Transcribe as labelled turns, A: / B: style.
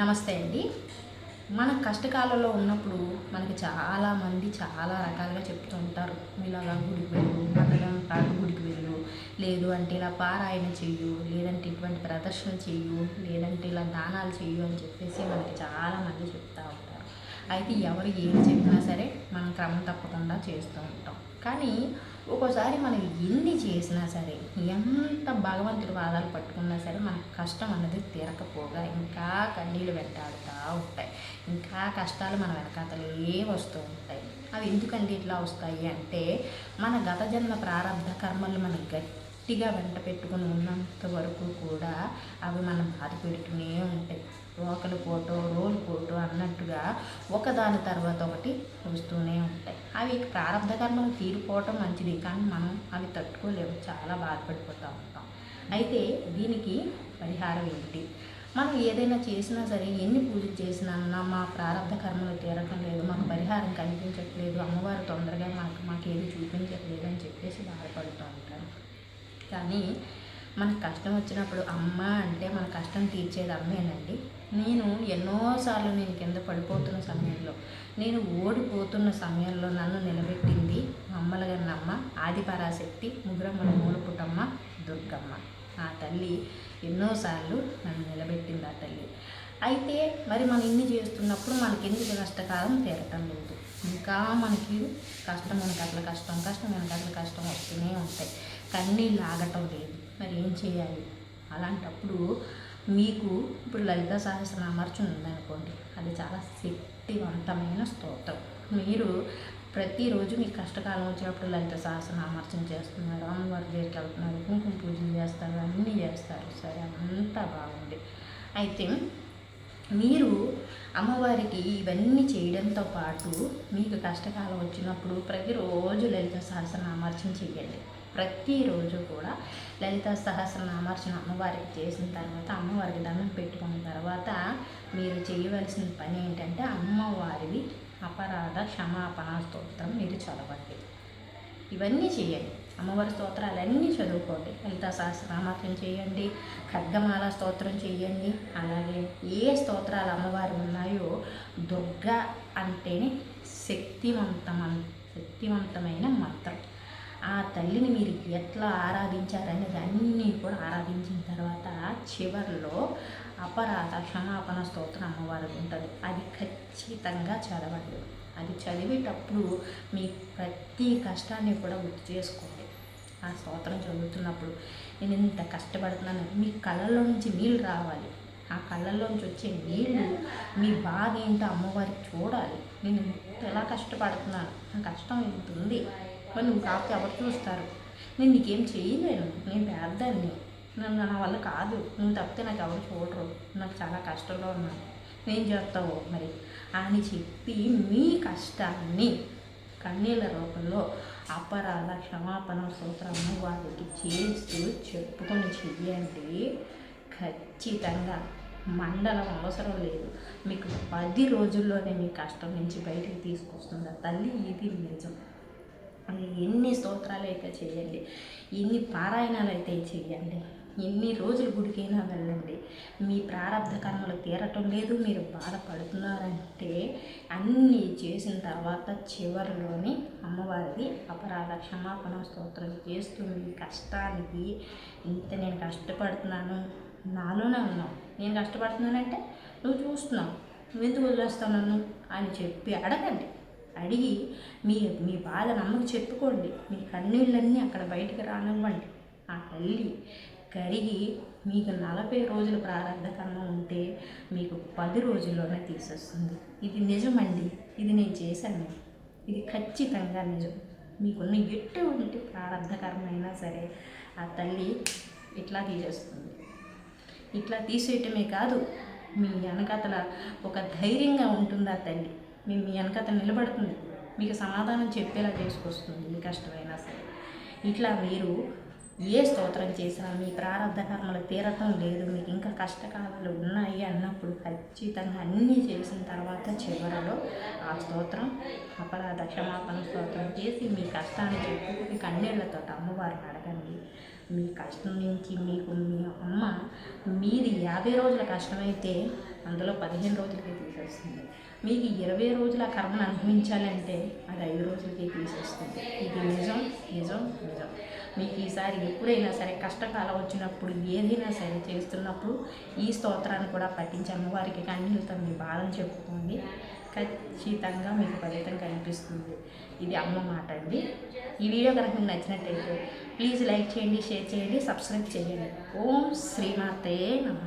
A: నమస్తే అండి. మన కష్టకాలంలో ఉన్నప్పుడు మనకి చాలామంది చాలా రకాలుగా చెప్తూ ఉంటారు. మీలాగా గుడికి వెళ్ళు మండలం పాటు గుడికి వెళ్ళు. లేదు అంటే ఇలా పారాయణ చెయ్యు లేదంటే ఇటువంటి ప్రదర్శన చెయ్యు లేదంటే ఇలా దానాలు చెయ్యు అని చెప్పేసి మనకి చాలామంది చెప్తూ ఉంటారు. అయితే ఎవరు ఏం చెప్పినా సరే మనం క్రమం తప్పకుండా చేస్తూ ఉంటాం. కానీ ఒక్కోసారి మనం ఎన్ని చేసినా సరే ఎంత భగవంతుడి వాదాలు పట్టుకున్నా సరే మనకు కష్టం అన్నది తీరకపోగా ఇంకా కన్నీళ్ళు వెంటాడుతూ ఉంటాయి. ఇంకా కష్టాలు మన వెనకాతలే వస్తూ ఉంటాయి. అవి ఎందుకండి ఇట్లా వస్తాయి అంటే మన గత జన్మ ప్రారంభ కర్మలు మనకి గట్టిగా వెంట పెట్టుకుని ఉన్నంత వరకు కూడా అవి మనం బాధ పెడుతూనే ఉంటాయి. రోకలు పోటో రోలు పోటో అన్నట్టుగా ఒకదాని తర్వాత ఒకటి వస్తూనే ఉంటాయి. అవి ప్రారంభ కర్మలు తీరిపోవటం మంచిది కానీ మనం అవి తట్టుకోలేము. చాలా బాధపడిపోతూ ఉంటాం. అయితే దీనికి పరిహారం ఏంటి? మనం ఏదైనా చేసినా సరే ఎన్ని పూజలు చేసినా మా ప్రారంభ కర్మలు తీరటం లేదు మాకు పరిహారం కనిపించట్లేదు అమ్మవారు తొందరగా మాకు మాకేది చూపించట్లేదు అని చెప్పేసి బాధపడుతూ ఉంటారు. కానీ మనకు కష్టం వచ్చినప్పుడు అమ్మ అంటే మన కష్టం తీర్చేది అమ్మేనండి. నేను ఎన్నోసార్లు నేను కింద పడిపోతున్న సమయంలో నేను ఓడిపోతున్న సమయంలో నన్ను నిలబెట్టింది అమ్మలగన్నమ్మ ఆదిపరాశక్తి ముగ్గురమ్మల మూలపుటమ్మ దుర్గమ్మ. ఆ తల్లి ఎన్నోసార్లు నన్ను నిలబెట్టింది ఆ తల్లి. అయితే మరి మనం ఇన్ని చేస్తున్నప్పుడు మనకి ఎందుకు కష్టకాలం తీరటం లేదు. ఇంకా మనకి కష్టం మనకి అట్లా కష్టం కష్టం మనకి అట్లా కష్టం వస్తూనే ఉంటాయి. కన్నీళ్ళు ఆగటం లేదు. మరి ఏం చేయాలి? అలాంటప్పుడు మీకు ఇప్పుడు లలిత సహస్రనామార్చన ఉందనుకోండి అది చాలా శక్తివంతమైన స్తోత్రం. మీరు ప్రతిరోజు మీ కష్టకాలం వచ్చినప్పుడు లలిత సహస్రనామార్చన చేస్తున్నారు అమ్మవారి దగ్గరికి వెళ్తున్నారు కుంకుమ పూజలు చేస్తారు అన్నీ చేస్తారు. సరే అంతా బాగుంది. అయితే మీరు అమ్మవారికి ఇవన్నీ చేయడంతో పాటు మీకు కష్టకాలం వచ్చినప్పుడు ప్రతిరోజు లలిత సహస్రనామార్చన చేయండి. ప్రతిరోజు కూడా లలిత సహస్రనామార్చన అమ్మవారికి చేసిన తర్వాత అమ్మవారికి దండం పెట్టుకున్న తర్వాత మీరు చేయవలసిన పని ఏంటంటే అమ్మవారివి అపరాధ క్షమాపణ స్తోత్రం మీరు చదవండి. ఇవన్నీ చేయండి. అమ్మవారి స్తోత్రాలన్నీ చదువుకోండి. లలిత సహస్రనామార్చన చేయండి ఖడ్గమాల స్తోత్రం చేయండి. అలాగే ఏ స్తోత్రాలు అమ్మవారు ఉన్నాయో దుర్గ అంటేనే శక్తివంతమం శక్తివంతమైన మంత్రం. ఆ తల్లిని మీరు ఎట్లా ఆరాధించారనేది అన్నీ కూడా ఆరాధించిన తర్వాత చివరిలో అపరాధ క్షమాపణ స్తోత్రం అమ్మవారు ఉంటుంది. అది ఖచ్చితంగా చదవండి. అది చదివేటప్పుడు మీ ప్రతి కష్టాన్ని కూడా గుర్తు చేసుకోండి. ఆ స్తోత్రం చదువుతున్నప్పుడు నేను ఇంత కష్టపడుతున్నాను. మీ కళ్ళల్లో నుంచి నీళ్ళు రావాలి. ఆ కళ్ళల్లోంచి వచ్చే నీళ్ళు మీ బాధ ఏంటో అమ్మవారికి చూడాలి. నేను ఎలా కష్టపడుతున్నాను? నా కష్టం ఇంత ఉంది. మరి నువ్వు కాకపోతే ఎవరు చూస్తారు? నేను నీకేం చేయలేను. నేను పేదాన్ని నన్ను నా వల్ల కాదు. నువ్వు తప్పితే నాకు ఎవరు చూడరు. నాకు చాలా కష్టంలో ఉన్నాను నేను చేస్తావు మరి? అని చెప్పి మీ కష్టాన్ని కన్నీళ్ళ రూపంలో అపరాధ క్షమాపణ సూత్రాలను వారికి చేస్తూ చెప్పుకొని చెయ్యండి ఖచ్చితంగా మండలం అవసరం లేదు. మీకు పది రోజుల్లోనే మీ కష్టం నుంచి బయటికి తీసుకొస్తుంది ఆ తల్లి? ఇది నిజం. ఎన్ని స్తోత్రాలు అయితే చేయండి ఎన్ని పారాయణాలు అయితే చేయండి ఎన్ని రోజులు గుడికైనా వెళ్ళండి. మీ ప్రారంభ కర్మలు తీరటం లేదు. మీరు బాధపడుతున్నారంటే అన్నీ చేసిన తర్వాత చివరిలోని అమ్మవారిది అపరాధ క్షమాపణ స్తోత్రం చేస్తూ మీ కష్టానికి ఇంత నేను కష్టపడుతున్నాను. నాలోనే ఉన్నావు. నేను కష్టపడుతున్నానంటే నువ్వు చూస్తున్నావు. నువ్వు ఎందుకు వదిలేస్తావు నన్ను? అని చెప్పి అడగండి. అడిగి మీ మీ బాధను అమ్మకి చెప్పుకోండి. మీ కన్నీళ్ళన్నీ అక్కడ బయటకు రానివ్వండి. ఆ తల్లి కరిగి మీకు నలభై రోజులు ప్రారంభ కర్మ ఉంటే మీకు పది రోజుల్లోనే తీసేస్తుంది. ఇది నిజమండి. ఇది నేను చేశాను. ఇది ఖచ్చితంగా నిజం. మీకున్న ఎటువంటి ప్రారంభ కర్మ అయినా సరే ఆ తల్లి ఇట్లా తీసేస్తుంది. ఇట్లా తీసేయటమే కాదు మీ వెనకతల ఒక ధైర్యంగా ఉంటుంది ఆ తల్లి. మీ మీ వెనకత నిలబడుతుంది. మీకు సమాధానం చెప్పేలా చేసుకొస్తుంది మీ కష్టమైనా సరే. ఇట్లా మీరు ఏ స్తోత్రం చేసినా మీ ప్రారంభ కర్మలు తీరటం లేదు. మీకు ఇంకా కష్టకాలాలు ఉన్నాయి అన్నప్పుడు ఖచ్చితంగా అన్నీ చేసిన తర్వాత చివరలో ఆ స్తోత్రం అపరాధ క్షమాపణ స్తోత్రం చేసి మీ కష్టాన్ని చెప్పుకుని కన్నీళ్ళతో అమ్మవారిని అడగండి. మీ కష్టం నుంచి మీకు మీ అమ్మ మీది యాభై రోజుల కష్టమైతే అందులో పదిహేను రోజులకే తీసేస్తుంది. మీకు ఇరవై రోజుల కర్మను అనుభవించాలంటే అది ఐదు రోజులకే తీసేస్తుంది. ఇది నిజం నిజం నిజం. మీకు ఈసారి ఎప్పుడైనా సరే కష్టకాలం వచ్చినప్పుడు ఏదైనా సరే చేస్తున్నప్పుడు ఈ స్తోత్రాన్ని కూడా పఠించి అమ్మవారికి కన్నీళ్ళతో మీ బాధను చెప్పుకోండి. ఖచ్చితంగా మీకు ఫలితం కనిపిస్తుంది. ఇది అమ్మ మాట అండి. ఈ వీడియో కనుక మీకు నచ్చినట్టయితే ప్లీజ్ లైక్ చేయండి షేర్ చేయండి సబ్స్క్రైబ్ చేయండి. ఓం శ్రీమాతే నమ.